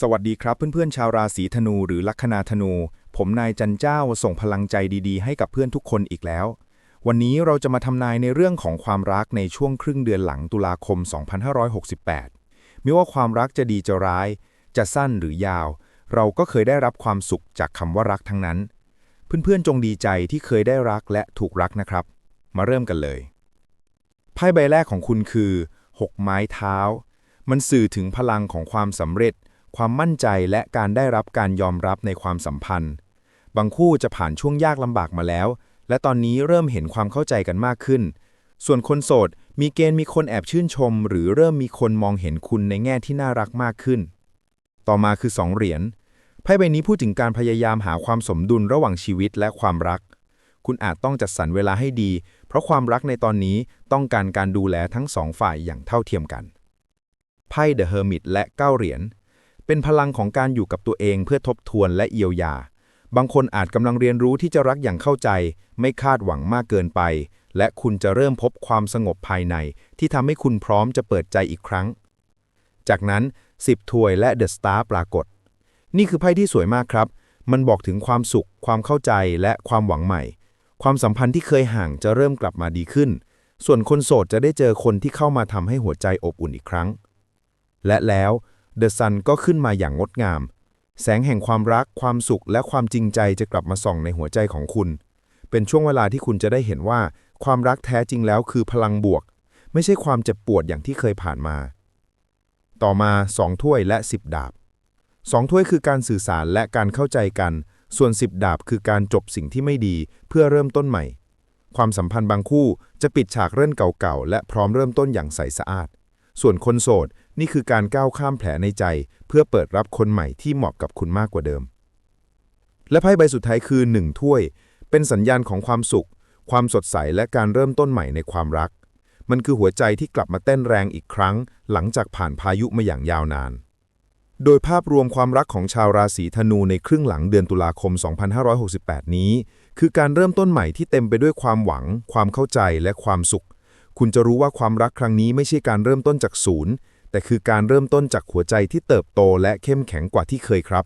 สวัสดีครับเพื่อนๆชาวราศีธนูหรือลัคนาธนู ผมนายจันเจ้าส่งพลังใจดีๆ ให้กับเพื่อนทุกคนอีกแล้ว วันนี้เราจะมาทำนายในเรื่องของความรักในช่วงครึ่งเดือนหลังตุลาคม 2568 ไม่ว่าความรักจะดีจะร้าย จะสั้นหรือยาว เราก็เคยได้รับความสุขจากคำว่ารักทั้งนั้น เพื่อนๆจงดีใจที่เคยได้รักและถูกรักนะครับ มาเริ่มกันเลยไพ่ใบแรกของคุณคือ 6 ไม้เท้า มันสื่อถึงพลังของความสำเร็จ ความมั่นใจและการได้รับการยอมรับในความสัมพันธ์ บางคู่จะผ่านช่วงยากลำบากมาแล้ว และตอนนี้เริ่มเห็นความเข้าใจกันมากขึ้น ส่วนคนโสด มีเกณฑ์มีคนแอบชื่นชม หรือเริ่มมีคนมองเห็นคุณในแง่ที่น่ารักมากขึ้น ต่อมาคือสองเหรียญไพ่ใบนี้พูดถึงการพยายามหาความสมดุลระหว่างชีวิตและความรัก คุณอาจต้องจัดสรรเวลาให้ดี เพราะความรักในตอนนี้ต้องการการดูแลทั้งสองฝ่ายอย่างเท่าเทียมกันไพ่ The Hermit และเก้าเหรียญ เป็นพลังของการอยู่กับตัวเองเพื่อทบทวนและเยียวยา บางคนอาจกำลังเรียนรู้ที่จะรักอย่างเข้าใจ ไม่คาดหวังมากเกินไป และคุณจะเริ่มพบความสงบภายใน ที่ทำให้คุณพร้อมจะเปิดใจอีกครั้ง จากนั้น10ถ้วยและ The Star ปรากฏ นี่คือไพ่ที่สวยมากครับ มันบอกถึงความสุข ความเข้าใจและความหวังใหม่ ความสัมพันธ์ที่เคยห่างจะเริ่มกลับมาดีขึ้น ส่วนคนโสดจะได้เจอคนที่เข้ามาทำให้หัวใจอบอุ่นอีกครั้ง และแล้ว เดอะซันก็ขึ้นมาอย่างงดงาม แสงแห่งความรัก ความสุขและความจริงใจจะกลับมาส่องในหัวใจของคุณ เป็นช่วงเวลาที่คุณจะได้เห็นว่า ความรักแท้จริงแล้วคือพลังบวก ไม่ใช่ความเจ็บปวดอย่างที่เคยผ่านมา ต่อมาสองถ้วยและ10ดาบสองถ้วยคือการสื่อสารและการเข้าใจกัน ส่วน10ดาบคือการจบสิ่งที่ไม่ดีเพื่อเริ่มต้นใหม่ ความสัมพันธ์บางคู่จะปิดฉากเรื่องเก่าๆและพร้อมเริ่มต้นอย่างใสสะอาด ส่วนคนโสด นี่คือการก้าวข้ามแผลในใจ เพื่อเปิดรับคนใหม่ที่เหมาะกับคุณมากกว่าเดิม และไพ่ใบสุดท้ายคือ1ถ้วย เป็นสัญญาณของความสุข ความสดใสและการเริ่มต้นใหม่ในความรัก มันคือหัวใจที่กลับมาเต้นแรงอีกครั้ง หลังจากผ่านพายุมาอย่างยาวนาน โดยภาพรวมความรักของชาวราศีธนูในครึ่งหลังเดือนตุลาคม 2568 นี้ คือการเริ่มต้นใหม่ที่เต็มไปด้วยความหวัง ความเข้าใจและความสุข คุณจะรู้ว่าความรักครั้งนี้ไม่ใช่การเริ่มต้นจากศูนย์ แต่คือการเริ่มต้นจากหัวใจที่เติบโตและเข้มแข็งกว่าที่เคยครับ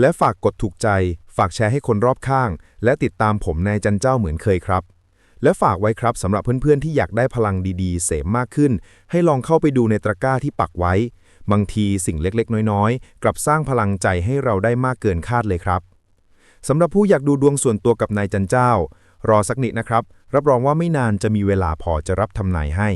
และฝากกดถูกใจ ฝากแชร์ให้คนรอบข้าง และติดตามผมนายจันเจ้าเหมือนเคยครับ และฝากไว้ครับสำหรับเพื่อนๆที่อยากได้พลังดีๆ เสมมากขึ้น ให้ลองเข้าไปดูในตะกร้าที่ปักไว้ บางทีสิ่งเล็กๆ น้อยๆ กลับสร้างพลังใจให้เราได้มากเกินคาดเลยครับสำหรับผู้อยากดูดวงส่วนตัวกับนายจันเจ้า รอสักนิดนะครับ รับรองว่าไม่นานจะมีเวลาพอจะรับทำนายให้